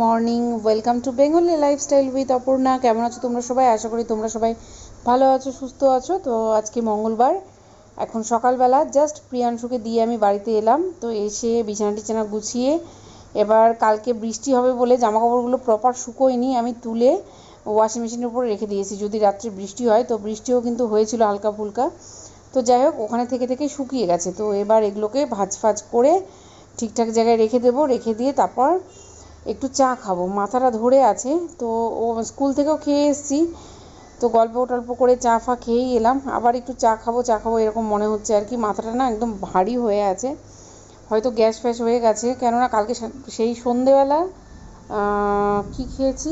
Morning welcome to Bengali lifestyle with Aparna কেমন আছো তোমরা সবাই? আশা করি তোমরা সবাই ভালো আছো, সুস্থ আছো। তো আজকে মঙ্গলবার, এখন সকালবেলা। জাস্ট প্রিয়াংশুকে দিয়ে আমি বাড়িতে এলাম। তো এসে বিছানা টিছানা গুছিয়ে, এবার কালকে বৃষ্টি হবে বলে জামা কাপড়গুলো প্রপার শুকোয়নি, আমি তুলে ওয়াশিং মেশিনের উপরে রেখে দিয়েছি। যদি রাত্রে বৃষ্টি হয়, তো বৃষ্টিও কিন্তু হয়েছিল হালকা ফুলকা তো যাই হোক, ওখানে থেকে থেকে শুকিয়ে গেছে। তো এবার এগুলোকে ভাজ ফাজ করে ঠিকঠাক জায়গায় রেখে দেবো। রেখে দিয়ে তারপর একটু চা খাব। মাথাটা ধরে আছে, তো ও স্কুল থেকেও খেয়ে এসেছি। তো গল্প টল্প করে চা ফা খেয়েই এলাম। আবার একটু চা খাব চা খাব এরকম মনে হচ্ছে আর কি। মাথাটা না একদম ভারী হয়ে আছে। হয়তো গ্যাস ফ্যাস হয়ে গেছে। কেননা কালকে সেই সন্ধেবেলা কি খেয়েছি?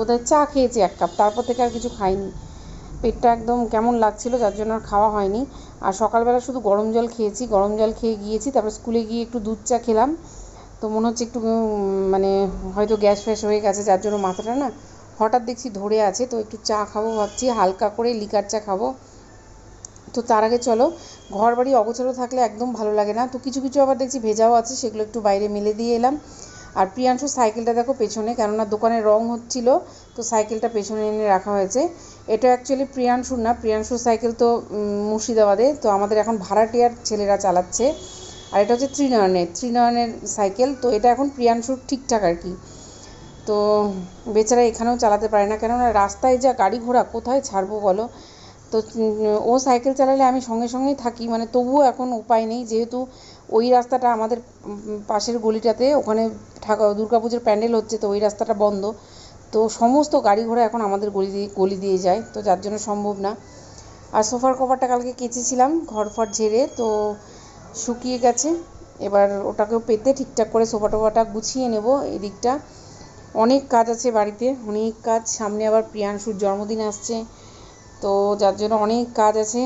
ওদের চা খেয়েছি এক কাপ। তারপর থেকে আর কিছু খাইনি। পেটটা একদম কেমন লাগছিল, যার জন্য আর খাওয়া হয়নি। আর সকালবেলা শুধু গরম জল খেয়েছি। গরম জল খেয়ে গিয়েছি। তারপর স্কুলে গিয়ে একটু দুধ চা খেলাম। তো মনে হচ্ছে একটু মানে হয়তো গ্যাস ফ্যাস হয়ে গেছে, যার জন্য মাথাটা না হঠাৎ দেখছি ধরে আছে, তো একটু চা খাব ভাবছি, হালকা করে লিকার চা খাব। তো তার আগে চলো ঘর বাড়ি অগোছালো থাকলে একদম ভালো লাগে না। তো কিছু কিছু আবার দেখছি ভেজাও আছে, সেগুলো একটু বাইরে মেলে দিয়ে এলাম। আর প্রিয়াংশুর সাইকেলটা দেখো পেছনে, কেননা দোকানে রং হচ্ছিল, তো সাইকেলটা পেছনে এনে রাখা হয়েছে। এটা অ্যাকচুয়ালি প্রিয়াংশুর না, প্রিয়াংশুর সাইকেল তো মুর্শিদাবাদে, তো আমাদের এখন ভাড়াটিয়ার ছেলেরা চালাচ্ছে। আর এটা হচ্ছে ত্রিনয়নের ত্রিনয়নের সাইকেল তো এটা এখন প্রিয়াংশুর ঠিকঠাক আর কি। তো বেচারা এখানেও চালাতে পারে না, কেননা রাস্তায় যা গাড়ি ঘোড়া, কোথায় ছাড়বো বলো? তো ও সাইকেল চালালে আমি সঙ্গে সঙ্গেই থাকি মানে তবুও এখন উপায় নেই, যেহেতু ওই রাস্তাটা আমাদের পাশের গলিটাতে, ওখানে ঠাকুর দুর্গা পুজোর প্যান্ডেল হচ্ছে, তো ওই রাস্তাটা বন্ধ। তো সমস্ত গাড়ি ঘোড়া এখন আমাদের গলি দিয়ে গলি দিয়ে যায়, তো যার জন্য সম্ভব না। আর সোফার কভারটা কালকে কেচেছিলাম ঘর ফর ঝেড়ে, তো শুকিয়ে গেছে। এবার ওটাকেও পেতে ঠিকঠাক করে সোফা টোফাটা গুছিয়ে নেব এদিকটা। অনেক কাজ আছে বাড়িতে, অনেক কাজ। সামনে আবার প্রিয়াংশুর জন্মদিন আসছে, তো যার জন্য অনেক কাজ আছে,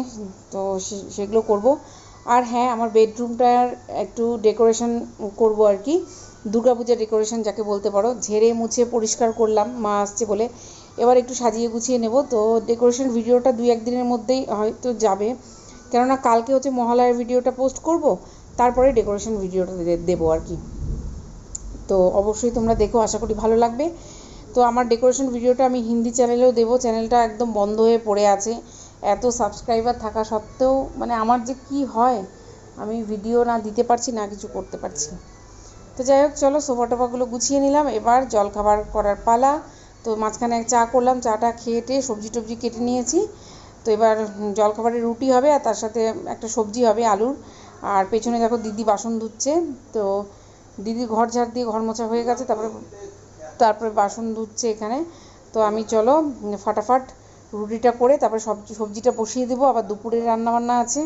তো সেগুলো করব। আর হ্যাঁ আমার বেডরুমটার একটু ডেকোরেশন করব আর কি। দুর্গাপূজার ডেকোরেশন যাকে বলতে পারো, ঝেড়ে মুছে পরিষ্কার করলাম, মা আসছে বলে। এবার একটু সাজিয়ে গুছিয়ে নেব, তো ডেকোরেশন ভিডিওটা দুই একদিনের মধ্যেই হয়তো যাবে। কেননা কালকে হচ্ছে মহালয়ার ভিডিওটা পোস্ট করব, তারপরে ডেকোরেশন ভিডিওটা দেবো আর কি। তো অবশ্যই তোমরা দেখো, আশা করি ভালো লাগবে। তো আমার ডেকোরেশন ভিডিওটা আমি হিন্দি চ্যানেলেও দেবো চ্যানেলটা একদম বন্ধ হয়ে পড়ে আছে। এত সাবস্ক্রাইবার থাকা সত্ত্বেও মানে আমার যে কি হয়, আমি ভিডিও না দিতে পারছি, না কিছু করতে পারছি। তো যাই হোক, চলো সোফা টোফাগুলো গুছিয়ে নিলাম। এবার জলখাবার করার পালা। তো মাঝখানে চা করলাম, চাটা খেয়ে টেয়ে সবজি টবজি কেটে নিয়েছি। তো এবার জলখাবারে রুটি হবে আর তার সাথে একটা সবজি হবে আলুর। আর পেছনে দেখো দিদি বাসন ধুচ্ছে। তো দিদি ঘর ঝাড় দিয়ে ঘর মোছা হয়ে গেছে, তারপরে তারপরে বাসন ধুচ্ছে এখানে। তো আমি চলো ফাটাফাট রুটিটা করে তারপরে সবজি, সবজিটা বসিয়ে দেবো। আবার দুপুরে রান্নাবান্না আছে।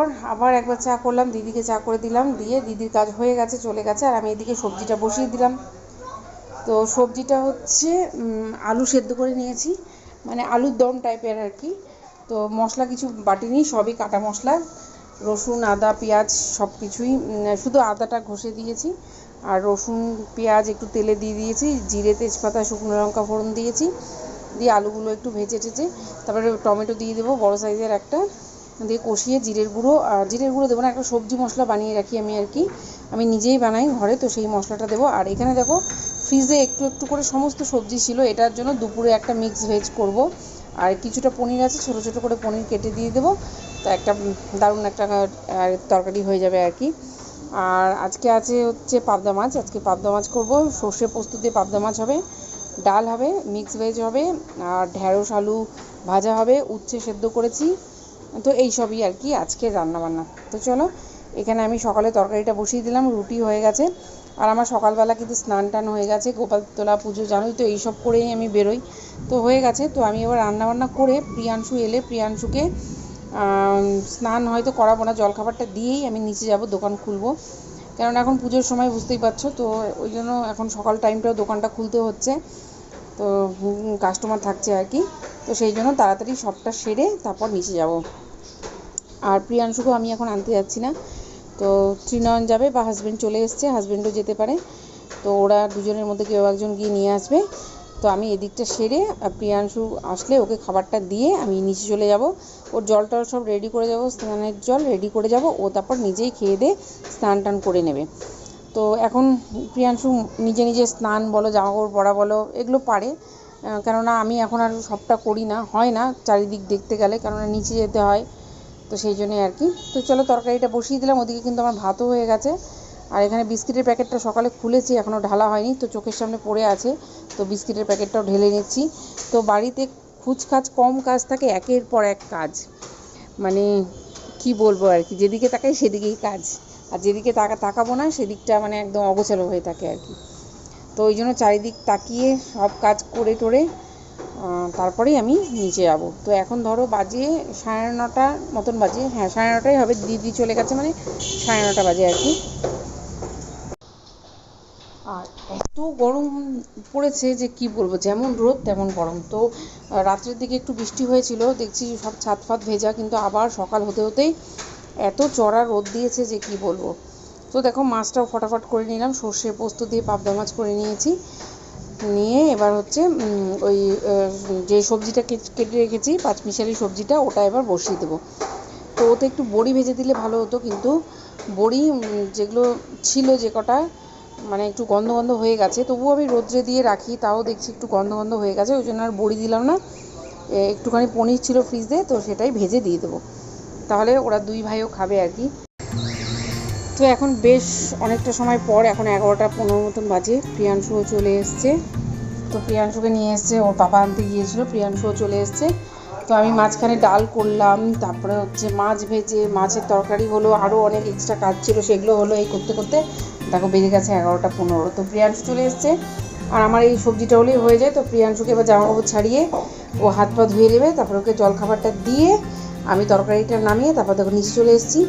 তারপর আবার একবার চা করলাম, দিদিকে চা করে দিলাম, দিয়ে দিদির কাজ হয়ে গেছে, চলে গেছে, আর আমি এদিকে সবজিটা বসিয়ে দিলাম। তো সবজিটা হচ্ছে আলু সেদ্ধ করে নিয়েছি মানে আলুর দম টাইপের আর কি। তো মশলা কিছু বাটিনি সবই কাটা মশলা, রসুন, আদা, পেঁয়াজ সব কিছুই শুধু আদাটা ঘষে দিয়েছি, আর রসুন, পেঁয়াজ একটু তেলে দিয়ে দিয়েছি, জিরে, তেজপাতা, শুকনো লঙ্কা ফোড়ন দিয়েছি, দিয়ে আলুগুলো একটু ভেজে টেজে, তারপরে টমেটো দিয়ে দেবো, বড়ো সাইজের একটা দিয়ে কষিয়ে জিরের গুঁড়ো, আর জিরের গুঁড়ো দেবো না, একটা সবজি মশলা বানিয়ে রাখি আমি আর কি। আমি নিজেই বানাই ঘরে, তো সেই মশলাটা দেবো। আর এখানে দেখো, ফ্রিজে একটু একটু করে সমস্ত সবজি ছিল, এটার জন্য দুপুরে একটা মিক্স ভেজ করব। আর কিছুটা পনির আছে, ছোটো ছোটো করে পনির কেটে দিয়ে দেবো। তো একটা দারুণ একটা তরকারি হয়ে যাবে আর কি। আর আজকে আছে হচ্ছে পাবদা মাছ। আজকে পাবদা মাছ করব। সর্ষে পোস্ত দিয়ে পাবদা মাছ হবে, ডাল হবে, মিক্স ভেজ হবে, আর ঢ্যাঁড়স আলু ভাজা হবে, উচ্ছে সেদ্ধ করেছি। তো এই সবই আর কি আজকের রান্নাবান্না। তো চলো, এখানে আমি সকালে তরকারিটা বসিয়ে দিলাম, রুটি হয়ে গেছে। আর আমার সকালবেলা কিন্তু স্নান টান হয়ে গেছে গোপাল তোলা পুজো জানোই তো, এইসব করেই আমি বেরোই। তো হয়ে গেছে, তো আমি এবার রান্নাবান্না করে প্রিয়াংশু এলে প্রিয়াংশুকে স্নান হয়তো করাবো না, জলখাবারটা দিয়েই আমি নিচে যাব, দোকান খুলবো। কারণ এখন পুজোর সময় বুঝতেই পারছ, তো ওই জন্য এখন সকাল টাইমটাও দোকানটা খুলতে হচ্ছে। তো কাস্টমার থাকছে আর কি। তো সেই জন্য তাড়াতাড়ি সবটা সেরে তারপর নিচে যাব। আর প্রিয়াংশুকেও আমি এখন আনতে যাচ্ছি না। তো ত্রিনয়ন যাবে বা হাজবেন্ড চলে এসছে হাজব্যান্ডও যেতে পারে। তো ওরা দুজনের মধ্যে কেউ একজন গিয়ে নিয়ে আসবে। তো আমি এদিকটা সেরে প্রিয়াংশু আসলে ওকে খাবারটা দিয়ে আমি নিচে চলে যাব। ওর জল টল সব রেডি করে যাব, স্নানের জল রেডি করে যাব। ও তারপর নিজেই খেয়ে দিয়ে স্নান টান করে নেবে। তো এখন প্রিয়াংশু নিজে নিজে স্নান বলো জামা কাপড় পরা বলো, এগুলো পারে। কেননা আমি এখন আর সবটা করি না, হয় না চারিদিক দেখতে গেলে, কেননা নিচে যেতে হয়, তো সেই জন্যই আর কি। তো চলো তরকারিটা বসিয়ে দিলাম, ওদিকে কিন্তু আমার ভাতও হয়ে গেছে। আর এখানে বিস্কিটের প্যাকেটটা সকালে খুলেছি এখনও ঢালা হয়নি, তো চোখের সামনে পড়ে আছে, তো বিস্কিটের প্যাকেটটাও ঢেলে নিচ্ছি। তো বাড়িতে খুচখাচ কম কাজ থাকে, একের পর এক কাজ। মানে কি বলব আর কি, যেদিকে তাকাই সেদিকেই কাজ। আর যেদিকে তাকা তাকাবো না, সেদিকটা মানে একদম অগোছালো হয়ে থাকে আর কি। তো ওই জন্য চারিদিক তাকিয়ে সব কাজ করে টোরে তারপরেই আমি নিচে যাব। তো এখন ধরো বাজে সাড়ে নটার মতন বাজে। হ্যাঁ সাড়ে নটাই হবে। দিদি চলে গেছে মানে সাড়ে নটা বাজে আর কি। আর এত গরম পড়েছে যে কি বলব, যেমন রোদ তেমন গরম। তো রাত্রের দিকে একটু বৃষ্টি হয়েছিল, দেখছি সব ছাদ ফাদ ভেজা, কিন্তু আবার সকাল হতে হতেই এত চড়া রোদ দিয়েছে যে কি বলব। তো দেখো, মাছটাও ফটাফট করে নিলাম, সর্ষে পোস্ত দিয়ে পাবদা মাছ করে নিয়েছি। নিয়ে এবার হচ্ছে ওই যে সবজিটা কেট- রেখেছি, পাঁচমিশালি সবজিটা, ওটা এবার বসিয়ে দেবো। তো ওতে একটু বড়ি ভেজে দিলে ভালো হতো, কিন্তু বড়ি যেগুলো ছিল যে কটা মানে একটু গন্ধ গন্ধ হয়ে গেছে, তবুও আমি রোদ্রে দিয়ে রাখি, তাও দেখছি একটু গন্ধ গন্ধ হয়ে গেছে, ওই জন্য আর বড়ি দিলাম না। একটুখানি পনির ছিল ফ্রিজে, তো সেটাই ভেজে দিয়ে দেবো। তাহলে ওরা দুই ভাইও খাবে আর কি। তো এখন বেশ অনেকটা সময় পর এখন এগারোটা পনেরো মতন বাজে। প্রিয়াংশুও চলে এসছে। তো প্রিয়াংশুকে নিয়ে এসছে, ওর পাপা আনতে গিয়েছিল প্রিয়াংশুও চলে এসছে। তো আমি মাঝখানে ডাল করলাম, তারপরে হচ্ছে মাছ ভেজে, মাছের তরকারি হলো আরও অনেক এক্সট্রা কাজ ছিল, সেগুলো হলো এই করতে করতে দেখো বেজে গেছে এগারোটা পনেরো। তো প্রিয়াংশু চলে এসছে। আর আমার এই সবজিটা হলেই হয়ে যায়, তো প্রিয়াংশুকে এবার জামা কাপড় ছাড়িয়ে ও হাত পা ধুয়ে নেবে, তারপর ওকে জলখাবারটা দিয়ে আমি তরকারিটা নামিয়ে তারপর দেখো নিচে চলে এসেছি।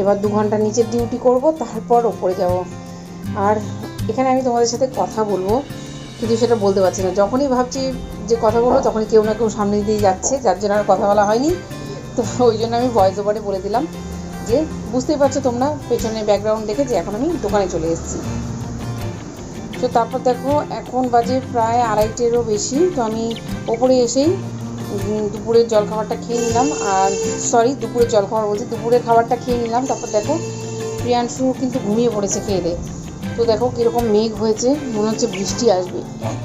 এবার দু ঘণ্টা নিচের ডিউটি করব, তারপর ওপরে যাব। আর এখানে আমি তোমাদের সাথে কথা বলব, কিন্তু সেটা বলতে পারছি না। যখনই ভাবছি যে কথা বলব, তখনই কেউ না কেউ সামনে দিয়ে যাচ্ছে, যার জন্য আর কথা বলা হয়নি। তো ওই জন্য আমি ভয়েস ওভারে বলে দিলাম যে, বুঝতেই পারছ তোমরা, পেছনে ব্যাকগ্রাউন্ড দেখে যে এখন আমি দোকানে চলে এসেছি। তো তারপর দেখো, এখন বাজে প্রায় আড়াইটেরও বেশি, তো আমি ওপরে এসেই দুপুরের জলখাবারটা খেয়ে নিলাম। আর সরি দুপুরের জলখাবার বলছি, দুপুরের খাবারটা খেয়ে নিলাম। তারপর দেখো, প্রিয়াংশু কিন্তু ঘুমিয়ে পড়েছে খেয়ে দেয় তো দেখো কীরকম মেঘ হয়েছে, মনে হচ্ছে বৃষ্টি আসবে।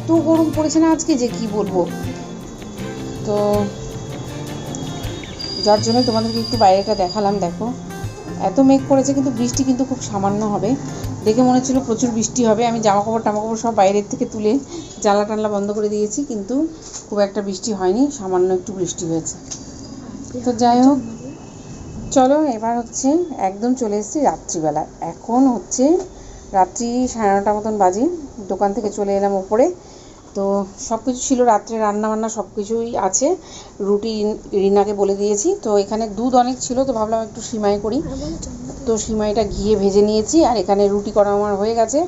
তো গরম পড়েছে না আজকে যে কি বলব? তো যার জন্য তোমাদেরকে একটু বাইরেটা দেখালাম, দেখো। এত মেঘ করেছে কিন্তু বৃষ্টি কিন্তু খুব সামান্য হবে। দেখে মনে হচ্ছিল প্রচুর বৃষ্টি হবে। আমি জামা কাপড় টামা কাপড় সব বাইরের থেকে তুলে জানলা টানলা বন্ধ করে দিয়েছি কিন্তু খুব একটা বৃষ্টি হয়নি, সামান্য একটু বৃষ্টি হয়েছে। তো যাই হোক, চলো এবার হচ্ছে একদম চলে এসেছি রাত্রিবেলা। এখন হচ্ছে রাত্রি সাড়ে নটা মতন বাজে। দোকান থেকে চলে এলাম ওপরে। তো সব কিছু ছিল, রাত্রে রান্না বান্না সব কিছুই আছে। রুটি রিনাকে বলে দিয়েছি। তো এখানে দুধ অনেক ছিল, তো ভাবলাম একটু সিমাই করি। তো সিমাইটা ঘিয়ে ভেজে নিয়েছি, আর এখানে রুটি করা আমার হয়ে গেছে।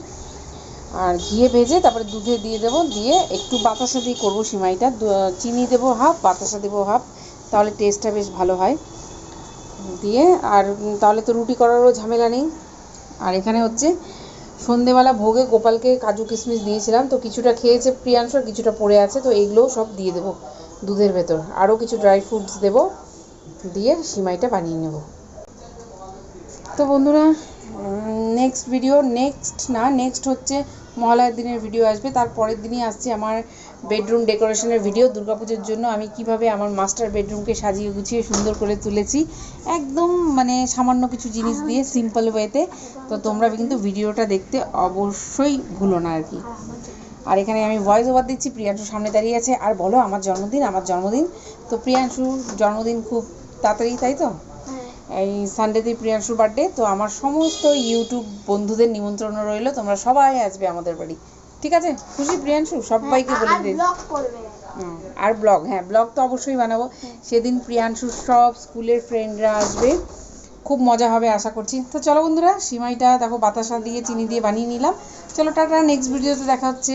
আর ঘিয়ে ভেজে তারপরে দুধে দিয়ে দেবো, দিয়ে একটু বাতাসা দিয়ে করব সিমাইটা। চিনি দেবো হাফ, বাতাসা দেবো হাফ, তাহলে টেস্টটা বেশ ভালো হয়। দিয়ে, আর তাহলে তো রুটি করারও ঝামেলা নেই। আর এখানে হচ্ছে সন্ধেবেলা ভোগে গোপালকে কাজু কিশমিশ দিয়েছিলাম, তো কিছুটা খেয়েছে প্রিয়াংশ, কিছুটা পড়ে আছে, তো এইগুলোও সব দিয়ে দেবো দুধের ভেতর। আরও কিছু ড্রাই ফ্রুটস দেবো, দিয়ে সিমাইটা বানিয়ে নেব। তো বন্ধুরা নেক্সট ভিডিও নেক্সট না নেক্সট হচ্ছে মহালয়ার দিনের ভিডিও আসবে। তার পরের দিনই আসছে আমার বেডরুম ডেকোরেশনের ভিডিও দুর্গাপুজোর জন্য আমি কীভাবে আমার মাস্টার বেডরুমকে সাজিয়ে গুছিয়ে সুন্দর করে তুলেছি, একদম মানে সামান্য কিছু জিনিস দিয়ে সিম্পল ওয়েতে তো। তোমরা কিন্তু ভিডিওটা দেখতে অবশ্যই ভুলো না আর কি। আর এখানে আমি ভয়েস ওভার দিচ্ছি, প্রিয়াংশু সামনে দাঁড়িয়ে আছে। আর বলো, আমার জন্মদিন আমার জন্মদিন। তো প্রিয়াংশু, জন্মদিন খুব তাড়াতাড়ি, তাই তো? এই সানডেতেই প্রিয়াংশুর বার্থডে তো আমার সমস্ত ইউটিউব বন্ধুদের নিমন্ত্রণ রইল। তোমরা সবাই আসবে আমাদের বাড়ি। ঠিক আছে? খুশি প্রিয়াংশু? সবাইকে বলে ব্লগ করবে। হুম, আর ব্লগ হ্যাঁ ব্লগ তো অবশ্যই বানাবো। সেদিন প্রিয়াংশুর সব স্কুলের ফ্রেন্ডরা আসবে। খুব মজা হবে আশা করছি। তো চলো বন্ধুরা সিমাইটা দেখো বাতাসা দিয়ে চিনি দিয়ে বানিয়ে নিলাম। চলো টাটা নেক্সট ভিডিওতে দেখা হচ্ছে।